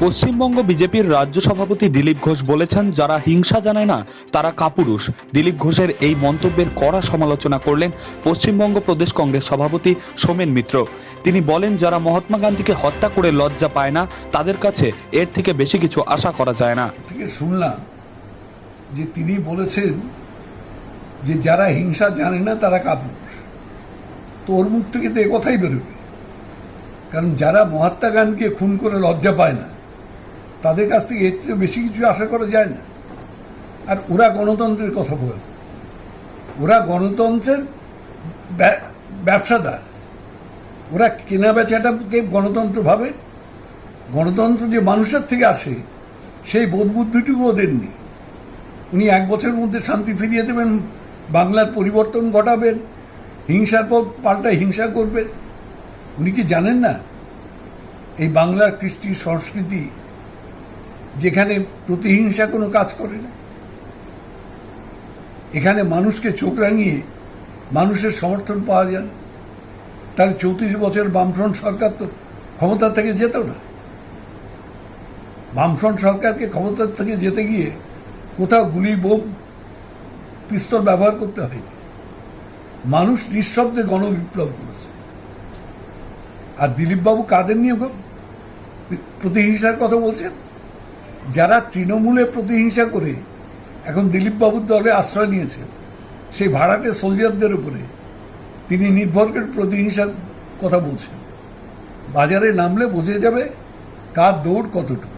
পশ্চিমবঙ্গ বিজেপির রাজ্য সভাপতি দিলীপ ঘোষ বলেছেন, যারা হিংসা জানায় না, তারা কাপুরুষ। দিলীপ ঘোষের এই মন্তব্যের কড়া সমালোচনা করলেন পশ্চিমবঙ্গ প্রদেশ কংগ্রেস সভাপতি সোমেন মিত্র। তিনি বলেন, যারা মহাত্মা গান্ধীকে হত্যা করে লজ্জা পায় না, তাদের কাছে এর থেকে বেশি কিছু আশা করা যায় না। শুনলাম যে তিনি বলেছেন যে যারা হিংসা জানে না, তারা কাপুরুষ। তো ওর মুখ থেকে তো কথাই বেরোবে। কারণ যারা মহাত্মা গান্ধীকে খুন করে লজ্জা পায় না তাদের কাছ থেকে এর থেকে বেশি কিছু আশা করা যায় না। আর ওরা গণতন্ত্রের কথা বলে। ওরা গণতন্ত্রের ব্যা- ব্যবসাদার। ওরা কেনা বেচাটাকে গণতন্ত্র ভাবে। গণতন্ত্র যে মানুষের থেকে আসে, সেই বোধ বুদ্ধিটুকু ওদের নেই। উনি এক বছরের মধ্যে শান্তি ফিরিয়ে দেবেন, বাংলার পরিবর্তন ঘটাবেন, হিংসার পর পাল্টা হিংসা করবেন। উনি কি জানেন না? এই বাংলার কৃষ্টি সংস্কৃতি যেখানে প্রতিহিংসা কোনো কাজ করে না। এখানে মানুষকে চোখ রাঙিয়ে মানুষের সমর্থন পাওয়া যায়। তাহলে চৌত্রিশ বছর বামফ্রন্ট সরকার তো ক্ষমতা থেকে যেত না। বামফ্রন্ট সরকারকে ক্ষমতার থেকে যেতে গিয়ে কোথাও গুলি, বোম, পিস্তল ব্যবহার করতে হয়নি। মানুষ নিঃশব্দে গণবিপ্লব করেছে। আর দিলীপবাবু কাদের নিয়ে প্রতিহিংসার কথা বলছেন? যারা তৃণমূলে প্রতিহিংসা করে এখন দিলীপবাবুর দলে আশ্রয় নিয়েছে, সেই ভাড়াটে সোলজারদের উপরে তিনি নির্ভর করে প্রতিহিংসার কথা বলছেন। বাজারে নামলে বোঝা যাবে কার দৌড় কতটুকু।